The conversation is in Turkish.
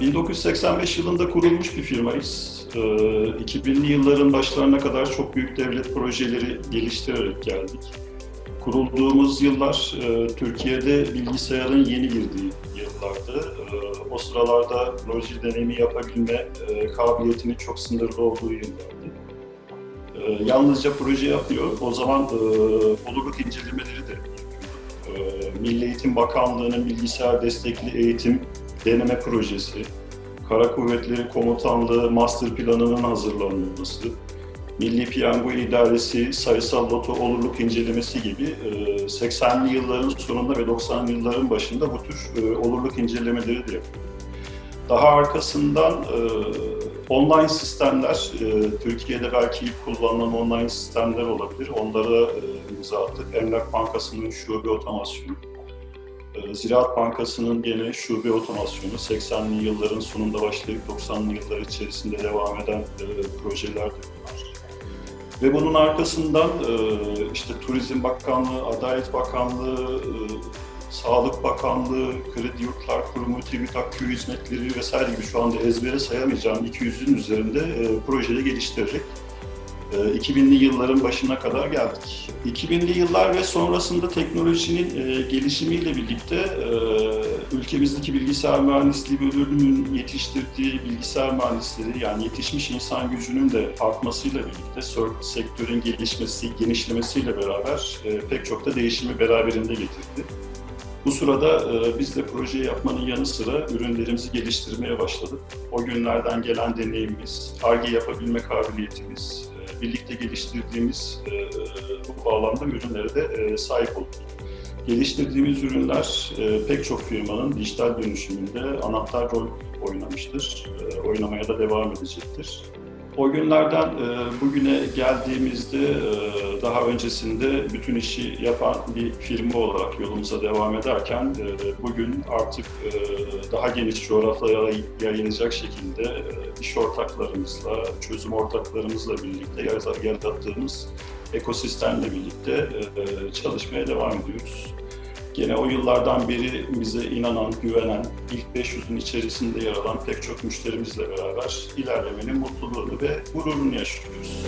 1985 yılında kurulmuş bir firmayız. Ee, 2000'li yılların başlarına kadar çok büyük devlet projeleri geliştirerek geldik. Kurulduğumuz yıllar e, Türkiye'de bilgisayarın yeni girdiği yıllardı. E, o sıralarda proje deneyimi yapabilme e, kabiliyetinin çok sınırlı olduğu yıllardı. E, yalnızca proje yapıyor. O zaman e, olurluk incelemeleri de. E, Milli Eğitim Bakanlığı'nın bilgisayar destekli eğitim deneme projesi, Kara Kuvvetleri Komutanlığı Master Planı'nın hazırlanması, Milli Piyango İdaresi sayısal loto olurluk incelemesi gibi e, 80'li yılların sonunda ve 90'lı yılların başında bu tür e, olurluk incelemeleri de yapıldı. Daha arkasından e, online sistemler, e, Türkiye'de belki ilk kullanılan online sistemler olabilir. Onlara e, imza attık. Emlak Bankası'nın şube otomasyonu, e, Ziraat Bankası'nın gene şube otomasyonu 80'li yılların sonunda başlayıp 90'lı yıllar içerisinde devam eden e, projeler de bunlar. Ve bunun arkasından e, işte Turizm Bakanlığı, Adalet Bakanlığı, e, Sağlık Bakanlığı, Kredi Yurtlar Kurumu, TÜBİTAK Köy Hizmetleri vesaire gibi şu anda ezbere sayamayacağım 200'ün üzerinde e, projeyi geliştirerek e, 2000'li yılların başına kadar geldik. 2000'li yıllar ve sonrasında teknolojinin e, gelişimiyle birlikte e, ülkemizdeki bilgisayar mühendisliği bölümünün yetiştirdiği bilgisayar mühendisleri yani yetişmiş insan gücünün de artmasıyla birlikte sektörün gelişmesi, genişlemesiyle beraber e, pek çok da değişimi beraberinde getirdi. Bu sırada biz de projeyi yapmanın yanı sıra ürünlerimizi geliştirmeye başladık. O günlerden gelen deneyimimiz, ARGE yapabilme kabiliyetimiz, birlikte geliştirdiğimiz e, bu bağlamda ürünlere de e, sahip olduk. Geliştirdiğimiz ürünler e, pek çok firmanın dijital dönüşümünde anahtar rol oynamıştır, oynamaya da devam edecektir. O günlerden e, bugüne geldiğimizde e, daha öncesinde bütün işi yapan bir firma olarak yolumuza devam ederken e, bugün artık daha geniş coğrafyaya yayılacak şekilde iş ortaklarımızla, çözüm ortaklarımızla birlikte yarat- yarattığımız ekosistemle birlikte çalışmaya devam ediyoruz. Gene o yıllardan beri bize inanan, güvenen, ilk 500'ün içerisinde yer alan pek çok müşterimizle beraber ilerlemenin mutluluğunu ve gururunu yaşıyoruz.